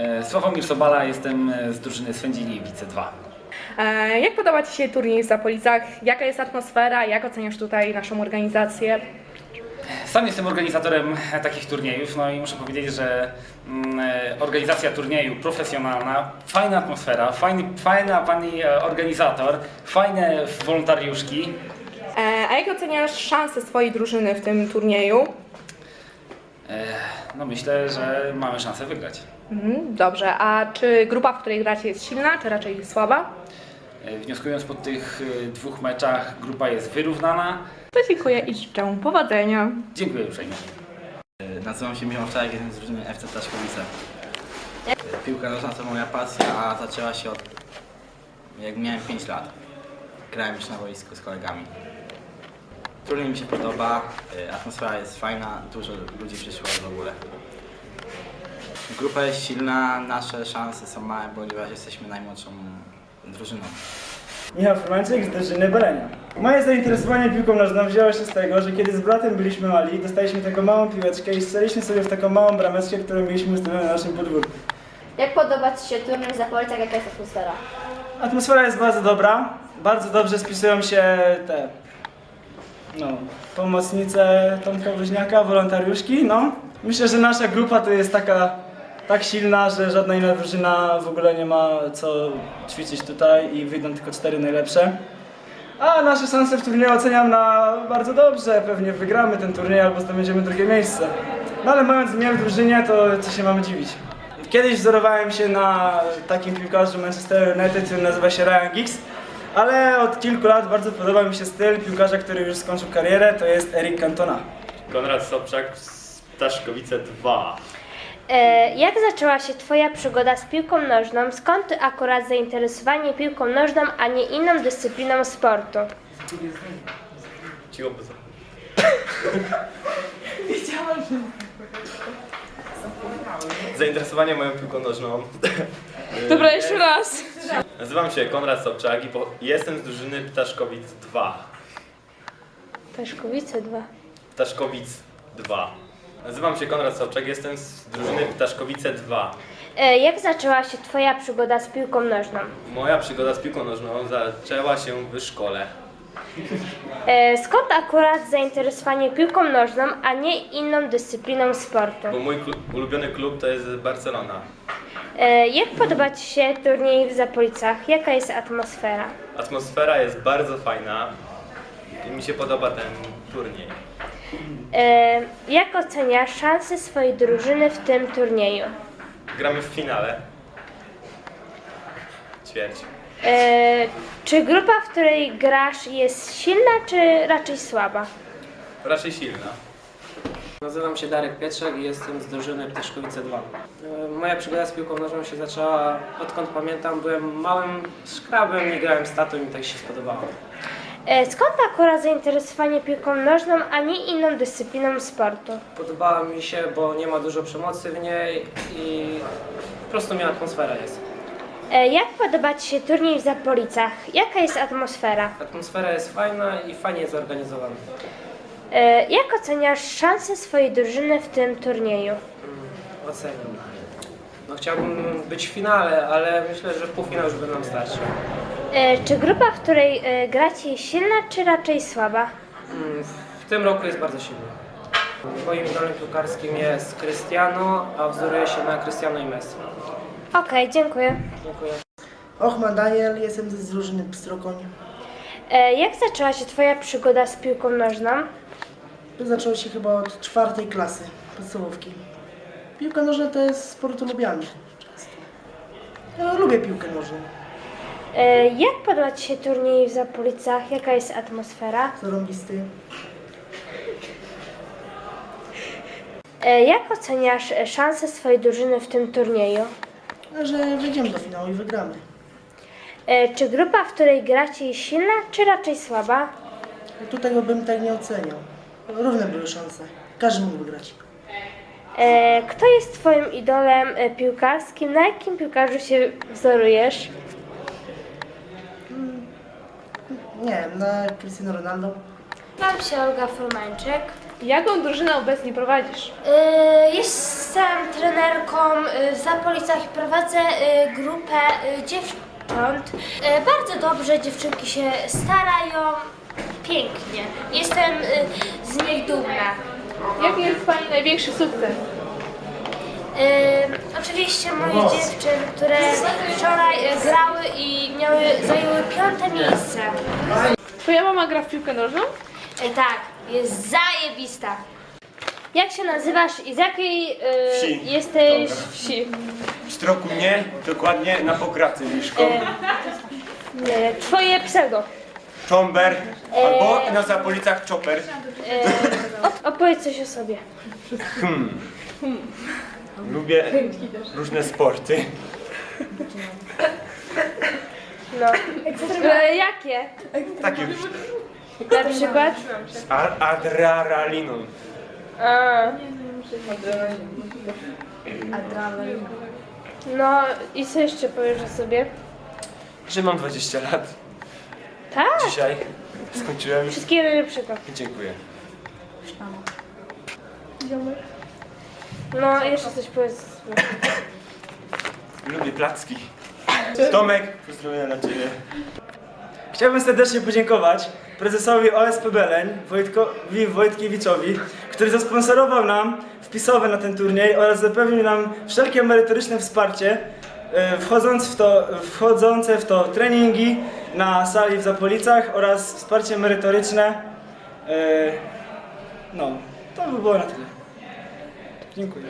E, Sławomir Sobala, jestem e, z drużyny Swędziliwice 2. E, Jak podoba Ci się turniej w Zapolicach? Jaka jest atmosfera? Jak oceniasz tutaj naszą organizację? Sam jestem organizatorem takich turniejów, no i muszę powiedzieć, że mm, organizacja turnieju profesjonalna, fajna atmosfera, fajny, fajna pani organizator, fajne wolontariuszki. A jak oceniasz szanse swojej drużyny w tym turnieju? No myślę, że mamy szansę wygrać. Mhm, Dobrze, a czy grupa, w której gracie jest silna, czy raczej słaba? E, Wnioskując po tych e, dwóch meczach, grupa jest wyrównana. To dziękuję i życzę powodzenia. Dziękuję uprzejmie. Nazywam się Michał Czarek, jestem z drużyny FC Taszkowice. Piłka nożna to moja pasja, a zaczęła się od jak miałem 5 lat. Grałem już na boisku z kolegami. Turniej mi się podoba, y, atmosfera jest fajna, dużo ludzi przyszło w ogóle. Grupa jest silna, nasze szanse są małe, ponieważ jesteśmy najmłodszą drużyną. Michał Furmańczyk z drużyny Belenia. Moje zainteresowanie piłką nożną wzięło się z tego, że kiedy z bratem byliśmy mali, dostaliśmy taką małą piłeczkę i strzeliliśmy sobie w taką małą brameczkę, którą mieliśmy ustawioną na naszym podwórku. Jak podoba Ci się turniej w Zapolicach, jaka jest atmosfera? Atmosfera jest bardzo dobra, bardzo dobrze spisują się te no, pomocnice Tomka Woźniaka, wolontariuszki, no. Myślę, że nasza grupa to jest taka tak silna, że żadna inna drużyna w ogóle nie ma co ćwiczyć tutaj i wyjdą tylko cztery najlepsze. A nasze szanse w turnieju oceniam na bardzo dobrze. Pewnie wygramy ten turniej albo zdobędziemy drugie miejsce. No ale mając mnie w drużynie, to co się mamy dziwić. Kiedyś wzorowałem się na takim piłkarzu Manchester United, który nazywa się Ryan Giggs, ale od kilku lat bardzo podoba mi się styl piłkarza, który już skończył karierę, to jest Eric Cantona. Konrad Sobczak z Ptaszkowice 2. E, jak zaczęła się Twoja przygoda z piłką nożną? Skąd Ty akurat zainteresowanie piłką nożną, a nie inną dyscypliną sportu? Cicho poza. Zainteresowanie moją piłką nożną. Dobra, jeszcze raz. Nazywam się Konrad Sobczak i po... jestem z drużyny Ptaszkowic 2. Peszkowice 2. Ptaszkowic 2. Nazywam się Konrad Sobczak, jestem z drużyny Ptaszkowice 2. E, jak zaczęła się Twoja przygoda z piłką nożną? Moja przygoda z piłką nożną zaczęła się w szkole. E, skąd akurat zainteresowanie piłką nożną, a nie inną dyscypliną sportu? Bo mój klu- ulubiony klub to jest Barcelona. E, jak podoba Ci się turniej w Zapolicach? Jaka jest atmosfera? Atmosfera jest bardzo fajna i mi się podoba ten turniej. Jak oceniasz szanse swojej drużyny w tym turnieju? Gramy w finale. Ćwierć. E, czy grupa, w której grasz jest silna, czy raczej słaba? Raczej silna. Nazywam się Darek Pietrzak i jestem z drużyny Ptaszkowice 2. E, Moja przygoda z piłką nożną się zaczęła odkąd pamiętam. Byłem małym szkrabem i grałem z tatą i tak się spodobało. E, skąd akurat zainteresowanie piłką nożną, a nie inną dyscypliną sportu? Podobała mi się, bo nie ma dużo przemocy w niej i po prostu mi atmosfera jest. E, jak podoba Ci się turniej w Zapolicach? Jaka jest atmosfera? Atmosfera jest fajna i fajnie zorganizowana. E, jak oceniasz szanse swojej drużyny w tym turnieju? Oceniam. No chciałbym być w finale, ale myślę, że półfinał już by nam starczył. E, czy grupa, w której e, gracie jest silna, czy raczej słaba? Mm, W tym roku jest bardzo silny. Moim idolem piłkarskim jest Cristiano, a wzoruje się na Cristiano i Messi. Okej, dziękuję. Dziękuję. Ochman Daniel, jestem z drużyny Pstrokoń. E, jak zaczęła się Twoja przygoda z piłką nożną? To zaczęło się chyba od czwartej klasy podstawówki. Piłka nożna to jest sport lubiany. Ja lubię piłkę nożną. E, jak podoba Ci się turniej w Zapolicach? Jaka jest atmosfera? Zarąbisty. E, jak oceniasz e, szanse swojej drużyny w tym turnieju? A że wyjdziemy do finału i wygramy. E, czy grupa, w której gracie jest silna, czy raczej słaba? Tu tego bym tak nie oceniał. Równe były szanse. Każdy mógł wygrać. E, kto jest Twoim idolem e, piłkarskim? Na jakim piłkarzu się wzorujesz? Nie wiem, na Cristiano Ronaldo. Mam się Olga Furmańczyk. Jaką drużynę obecnie prowadzisz? Y, Jestem trenerką y, w Zapolicach i prowadzę y, grupę y, dziewcząt. Y, Bardzo dobrze dziewczynki się starają, pięknie. Jestem y, z nich dumna. Jaki jest Pani największy sukces? Oczywiście moich dziewczyn, które wczoraj y, grały i miały, zajęły piąte miejsce. Twoja mama gra w piłkę nożną? Y, Tak, jest zajebista. Jak się nazywasz i z jakiej y, Wsi. jesteś wsi? W Stroku nie, dokładnie na pokracy Liszką. Nie, twoje pseudo. Czomber albo na Zapolicach Chopper. Op- opowiedz coś o sobie. Lubię różne sporty. No. E, jakie? Takie już Na przykład? z a- adrenaliną. A. No i co jeszcze powiesz o sobie? Że mam 20 lat. Tak? Dzisiaj skończyłem. Wszystkiego najlepszego. Dziękuję. No jeszcze coś powiedz. Lubię placki. Tomek, pozdrowienia dla Ciebie. Chciałbym serdecznie podziękować prezesowi OSP Beleń, Wojtkowi Wojtkiewiczowi, który zasponsorował nam wpisowe na ten turniej oraz zapewnił nam wszelkie merytoryczne wsparcie e, wchodząc w to, wchodzące w to treningi na sali w Zapolicach oraz wsparcie merytoryczne. E, No, to by było na tyle. Dziękuję.